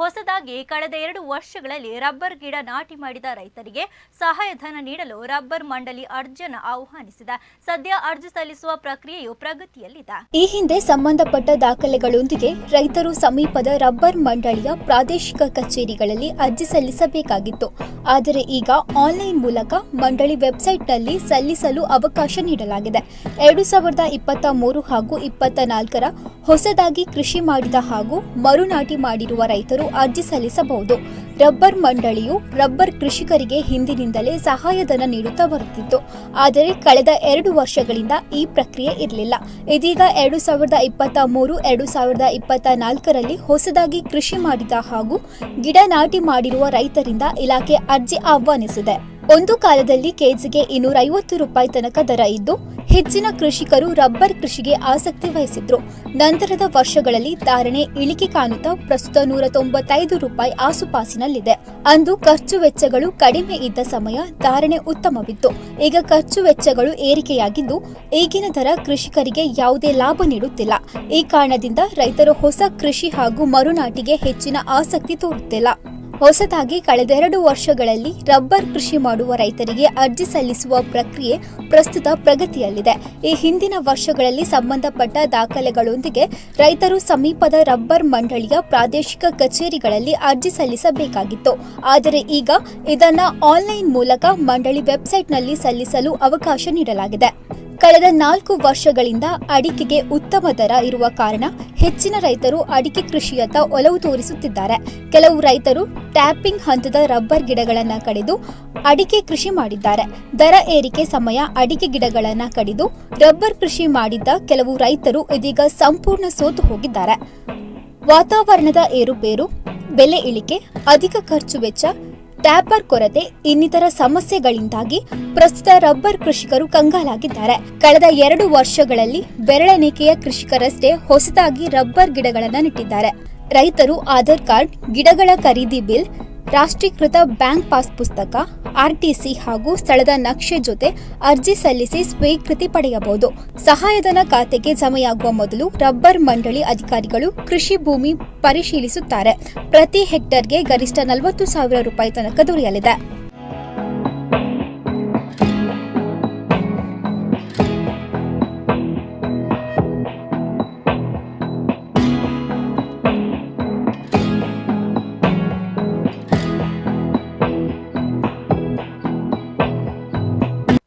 ಹೊಸದಾಗಿ ಕಳೆದ ಎರಡು ವರ್ಷಗಳಲ್ಲಿ ರಬ್ಬರ್ ಗಿಡ ನಾಟಿ ಮಾಡಿದ ರೈತರಿಗೆ ಸಹಾಯಧನ ನೀಡಲು ರಬ್ಬರ್ ಮಂಡಳಿ ಅರ್ಜಿಯನ್ನು ಆಹ್ವಾನಿಸಿದೆ. ಸದ್ಯ ಅರ್ಜಿ ಸಲ್ಲಿಸುವ ಪ್ರಕ್ರಿಯೆಯು ಪ್ರಗತಿಯಲ್ಲಿದೆ. ಈ ಹಿಂದೆ ಸಂಬಂಧಪಟ್ಟ ದಾಖಲೆಗಳೊಂದಿಗೆ ರೈತರು ಸಮೀಪದ ರಬ್ಬರ್ ಮಂಡಳಿಯ ಪ್ರಾದೇಶಿಕ ಕಚೇರಿಗಳಲ್ಲಿ ಅರ್ಜಿ ಸಲ್ಲಿಸಬೇಕಾಗಿತ್ತು. ಆದರೆ ಈಗ ಆನ್ಲೈನ್ ಮೂಲಕ ಮಂಡಳಿ ವೆಬ್ಸೈಟ್ನಲ್ಲಿ ಸಲ್ಲಿಸಲು ಅವಕಾಶ ನೀಡಲಾಗಿದೆ. ಎರಡು ಸಾವಿರದ ಇಪ್ಪತ್ತ ಮೂರು ಹಾಗೂ ಇಪ್ಪತ್ತ ನಾಲ್ಕರ ಹೊಸದಾಗಿ ಕೃಷಿ ಮಾಡಿದ ಹಾಗೂ ಮರುನಾಟಿ ಮಾಡಿರುವ ರೈತರು ಅರ್ಜಿ ಸಲ್ಲಿಸಬಹುದು. ರಬ್ಬರ್ ಮಂಡಳಿಯು ರಬ್ಬರ್ ಕೃಷಿಕರಿಗೆ ಹಿಂದಿನಿಂದಲೇ ಸಹಾಯಧನ ನೀಡುತ್ತಾ ಬರುತ್ತಿತ್ತು. ಆದರೆ ಕಳೆದ ಎರಡು ವರ್ಷಗಳಿಂದ ಈ ಪ್ರಕ್ರಿಯೆ ಇರಲಿಲ್ಲ. ಇದೀಗ ಎರಡು ಸಾವಿರದ ಇಪ್ಪತ್ತ ಮೂರು, ಎರಡು ಸಾವಿರದ ಇಪ್ಪತ್ತ ನಾಲ್ಕರಲ್ಲಿ ಹೊಸದಾಗಿ ಕೃಷಿ ಮಾಡಿದ ಹಾಗೂ ಗಿಡ ನಾಟಿ ಮಾಡಿರುವ ರೈತರಿಂದ ಇಲಾಖೆ ಅರ್ಜಿ ಆಹ್ವಾನಿಸಿದೆ. ಒಂದು ಕಾಲದಲ್ಲಿ ಕೆಜಿಗೆ ಇನ್ನೂರ ಐವತ್ತು ರೂಪಾಯಿ ತನಕ ದರ ಇದ್ದು ಹೆಚ್ಚಿನ ಕೃಷಿಕರು ರಬ್ಬರ್ ಕೃಷಿಗೆ ಆಸಕ್ತಿ ವಹಿಸಿದ್ರು. ನಂತರದ ವರ್ಷಗಳಲ್ಲಿ ಧಾರಣೆ ಇಳಿಕೆ ಕಾಣುತ್ತಾ ಪ್ರಸ್ತುತ ನೂರ ತೊಂಬತ್ತೈದು ರೂಪಾಯಿ ಆಸುಪಾಸಿನಲ್ಲಿದೆ. ಅಂದು ಖರ್ಚು ವೆಚ್ಚಗಳು ಕಡಿಮೆ ಇದ್ದ ಸಮಯ ಧಾರಣೆ ಉತ್ತಮವಿತ್ತು. ಈಗ ಖರ್ಚು ವೆಚ್ಚಗಳು ಏರಿಕೆಯಾಗಿದ್ದು, ಈಗಿನ ದರ ಕೃಷಿಕರಿಗೆ ಯಾವುದೇ ಲಾಭ ನೀಡುತ್ತಿಲ್ಲ. ಈ ಕಾರಣದಿಂದ ರೈತರು ಹೊಸ ಕೃಷಿ ಹಾಗೂ ಮರುನಾಟಿಗೆ ಹೆಚ್ಚಿನ ಆಸಕ್ತಿ ತೋರುತ್ತಿಲ್ಲ. ಹೊಸದಾಗಿ ಕಳೆದೆರಡು ವರ್ಷಗಳಲ್ಲಿ ರಬ್ಬರ್ ಕೃಷಿ ಮಾಡುವ ರೈತರಿಗೆ ಅರ್ಜಿ ಸಲ್ಲಿಸುವ ಪ್ರಕ್ರಿಯೆ ಪ್ರಸ್ತುತ ಪ್ರಗತಿಯಲ್ಲಿದೆ. ಈ ಹಿಂದಿನ ವರ್ಷಗಳಲ್ಲಿ ಸಂಬಂಧಪಟ್ಟ ದಾಖಲೆಗಳೊಂದಿಗೆ ರೈತರು ಸಮೀಪದ ರಬ್ಬರ್ ಮಂಡಳಿಯ ಪ್ರಾದೇಶಿಕ ಕಚೇರಿಗಳಲ್ಲಿ ಅರ್ಜಿ ಸಲ್ಲಿಸಬೇಕಾಗಿತ್ತು. ಆದರೆ ಈಗ ಇದನ್ನು ಆನ್ಲೈನ್ ಮೂಲಕ ಮಂಡಳಿ ವೆಬ್ಸೈಟ್ನಲ್ಲಿ ಸಲ್ಲಿಸಲು ಅವಕಾಶ ನೀಡಲಾಗಿದೆ. ಕಳೆದ ನಾಲ್ಕು ವರ್ಷಗಳಿಂದ ಅಡಿಕೆಗೆ ಉತ್ತಮ ದರ ಇರುವ ಕಾರಣ ಹೆಚ್ಚಿನ ರೈತರು ಅಡಿಕೆ ಕೃಷಿಯತ್ತ ಒಲವು ತೋರಿಸುತ್ತಿದ್ದಾರೆ. ಕೆಲವು ರೈತರು ಟ್ಯಾಪಿಂಗ್ ಹಂತದ ರಬ್ಬರ್ ಗಿಡಗಳನ್ನು ಕಡಿದು ಅಡಿಕೆ ಕೃಷಿ ಮಾಡಿದ್ದಾರೆ. ದರ ಏರಿಕೆ ಸಮಯ ಅಡಿಕೆ ಗಿಡಗಳನ್ನು ಕಡಿದು ರಬ್ಬರ್ ಕೃಷಿ ಮಾಡಿದ್ದ ಕೆಲವು ರೈತರು ಇದೀಗ ಸಂಪೂರ್ಣ ಸೋತು ಹೋಗಿದ್ದಾರೆ. ವಾತಾವರಣದ ಏರುಪೇರು, ಬೆಲೆ ಇಳಿಕೆ, ಅಧಿಕ ಖರ್ಚು ವೆಚ್ಚ ಟ್ಯಾಪರ್ ಕೊರತೆ, ಇನ್ನಿತರ ಸಮಸ್ಯೆಗಳಿಂದಾಗಿ ಪ್ರಸ್ತುತ ರಬ್ಬರ್ ಕೃಷಿಕರು ಕಂಗಾಲಾಗಿದ್ದಾರೆ. ಕಳೆದ ಎರಡು ವರ್ಷಗಳಲ್ಲಿ ಬೆರಳೆಣಿಕೆಯ ಕೃಷಿಕರಷ್ಟೇ ಹೊಸದಾಗಿ ರಬ್ಬರ್ ಗಿಡಗಳನ್ನು ನೆಟ್ಟಿದ್ದಾರೆ. ರೈತರು ಆಧಾರ್ ಕಾರ್ಡ್, ಗಿಡಗಳ ಖರೀದಿ ಬಿಲ್ ರಾಷ್ಟ್ರೀಕೃತ ಬ್ಯಾಂಕ್ ಪಾಸ್ ಪುಸ್ತಕ ಆರ್ಟಿಸಿ ಹಾಗೂ ಸ್ಥಳದ ನಕ್ಷೆ ಜೊತೆ ಅರ್ಜಿ ಸಲ್ಲಿಸಿ ಸ್ವೀಕೃತಿ ಪಡೆಯಬಹುದು. ಸಹಾಯಧನ ಖಾತೆಗೆ ಜಮೆಯಾಗುವ ಮೊದಲು ರಬ್ಬರ್ ಮಂಡಳಿ ಅಧಿಕಾರಿಗಳು ಕೃಷಿ ಭೂಮಿ ಪರಿಶೀಲಿಸುತ್ತಾರೆ. ಪ್ರತಿ ಹೆಕ್ಟರ್ಗೆ ಗರಿಷ್ಠ ನಲವತ್ತು ಸಾವಿರ ರೂಪಾಯಿ ತನಕ ದೊರೆಯಲಿದೆ.